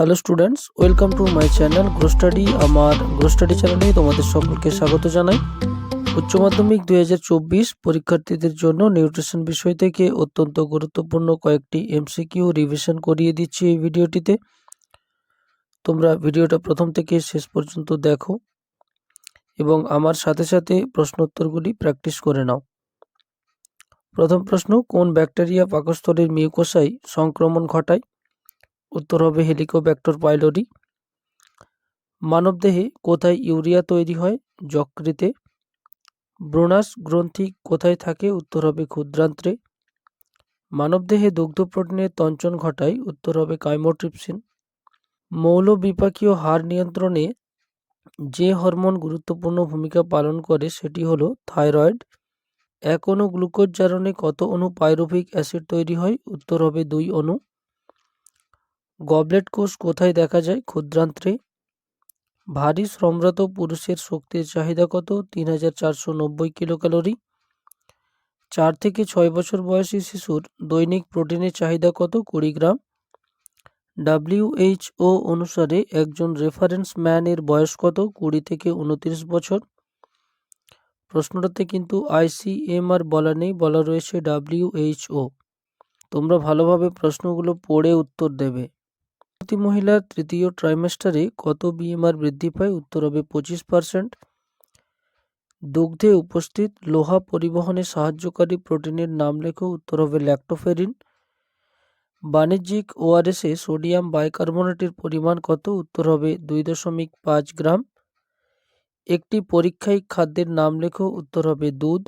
Hello students, welcome to my channel grow study. আমার grow study চ্যানেলে তোমাদের সকলকে স্বাগত জানাই। উচ্চ মাধ্যমিক দুই হাজার চব্বিশ পরীক্ষার্থীদের জন্য নিউট্রিশন বিষয় থেকে অত্যন্ত গুরুত্বপূর্ণ কয়েকটি এমসিকিউ রিভিশন করিয়ে দিচ্ছি এই ভিডিওটিতে। তোমরা ভিডিওটা প্রথম থেকে শেষ পর্যন্ত দেখো এবং আমার সাথে সাথে প্রশ্নোত্তরগুলি প্র্যাকটিস করে নাও। প্রথম প্রশ্ন, কোন ব্যাকটেরিয়া পাকস্থলীর মিউকোসাই সংক্রমণ ঘটায়? উত্তর হবে হেলিকোব্যাক্টর পাইলোরি মানবদেহে কোথায় ইউরিয়া তৈরি হয় যকৃতে? ব্রোনাস গ্রন্থি কোথায় থাকে? উত্তর হবে ক্ষুদ্রান্ত্রে। মানবদেহে দুগ্ধ প্রোটিনের তঞ্চন ঘটায়, উত্তর হবে কাইমোট্রিপসিন। মৌল বিপাকীয় হার নিয়ন্ত্রণে যে হরমোন গুরুত্বপূর্ণ ভূমিকা পালন করে সেটি হলো থাইরয়েড। এক অণু গ্লুকোজ জারণে কত অণু পাইরুভিক অ্যাসিড তৈরি হয়? উত্তর হবে দুই অণু। গবলেট কোষ কোথায় দেখা যায়? ক্ষুদ্রান্ত্রে। ভারী শ্রমরত পুরুষের শক্তির চাহিদা কত? তিন হাজার চারশো নব্বই কিলো ক্যালোরি চার থেকে ছয় বছর বয়সী শিশুর দৈনিক প্রোটিনের চাহিদা কত? কুড়ি গ্রাম। ডাব্লিউএইচও অনুসারে একজন রেফারেন্স ম্যানের বয়স কত? কুড়ি থেকে উনত্রিশ বছর। প্রশ্নটাতে কিন্তু আইসিএমআর বলা নেই, বলা রয়েছে ডাব্লিউএইচও তোমরা ভালোভাবে প্রশ্নগুলো পড়ে উত্তর দেবে। প্রতি মহিলার তৃতীয় ট্রাইমেস্টারে কত বিএমআর বৃদ্ধি পায়? উত্তর হবে পঁচিশ পার্সেন্ট দুগ্ধে উপস্থিত লোহা পরিবহনে সাহায্যকারী প্রোটিনের নাম লেখো, উত্তর হবে ল্যাক্টোফেরিন বাণিজ্যিক ওআরএসে সোডিয়াম বাইকার্বনেটের পরিমাণ কত? উত্তর হবে দুই দশমিক পাঁচ গ্রাম। একটি পরীক্ষায় খাদ্যের নাম লেখো, উত্তর হবে দুধ।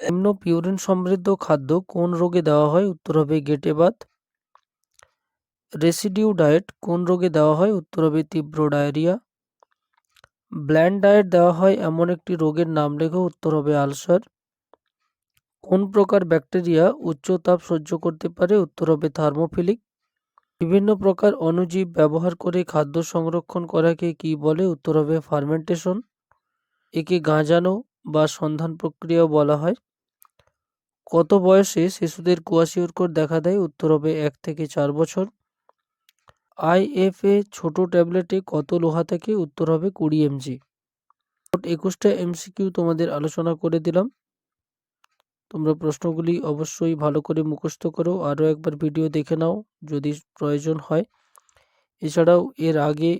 এমন পিউরিন সমৃদ্ধ খাদ্য কোন রোগে দেওয়া হয়? উত্তর হবে গেটেবাত। রেসিডিউ ডায়েট কোন রোগে দেওয়া হয়? উত্তর হবে তীব্র ডায়রিয়া। ব্ল্যান্ড ডায়েট দেওয়া হয় এমন একটি রোগের নাম লেখো উত্তর হবে আলসার। কোন প্রকার ব্যাকটেরিয়া উচ্চ তাপ সহ্য করতে পারে? উত্তর হবে থার্মোফিলিক। বিভিন্ন প্রকার অণুজীব ব্যবহার করে খাদ্য সংরক্ষণ করাকে কি বলে? উত্তর হবে ফার্মেন্টেশন। একে গাঁজানো বা সন্ধান প্রক্রিয়াও বলা হয়। কত বয়সে শিশুদের কুয়াশিওরকর দেখা দেয়? উত্তর হবে এক থেকে চার বছর। আইএফএ ছোট ট্যাবলেটে কত লোহা থাকে উত্তর হবে কুড়ি এমজি? মোট একুশটা এমসিকিউ তোমাদের আলোচনা করে দিলাম। তোমরা প্রশ্নগুলি অবশ্যই ভালো করে মুখস্থ করো। আরও একবার ভিডিও দেখে নাও যদি প্রয়োজন হয়। এছাড়াও এর আগে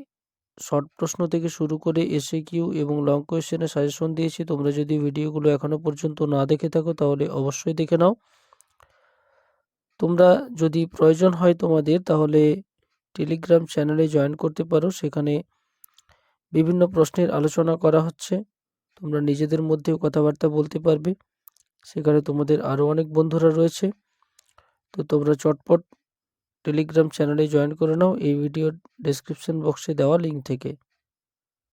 শর্ট প্রশ্ন থেকে শুরু করে এসে কিউ এবং লং কোয়েশ্চেনের সাজেশন দিয়েছি। তোমরা যদি ভিডিওগুলো এখনও পর্যন্ত না দেখে থাকো তাহলে অবশ্যই দেখে নাও। তোমরা যদি প্রয়োজন হয় তোমাদের তাহলে টেলিগ্রাম চ্যানেলে জয়েন করতে পারো। সেখানে বিভিন্ন প্রশ্নের আলোচনা করা হচ্ছে। তোমরা নিজেদের মধ্যেও কথাবার্তা বলতে পারবে। সেখানে তোমাদের আরও অনেক বন্ধুরা রয়েছে। তো তোমরা চটপট টেলিগ্রাম চ্যানেলে জয়েন করে নাও। এই ভিডিও ডেসক্রিপশন বক্সে দেওয়া লিঙ্ক থেকে।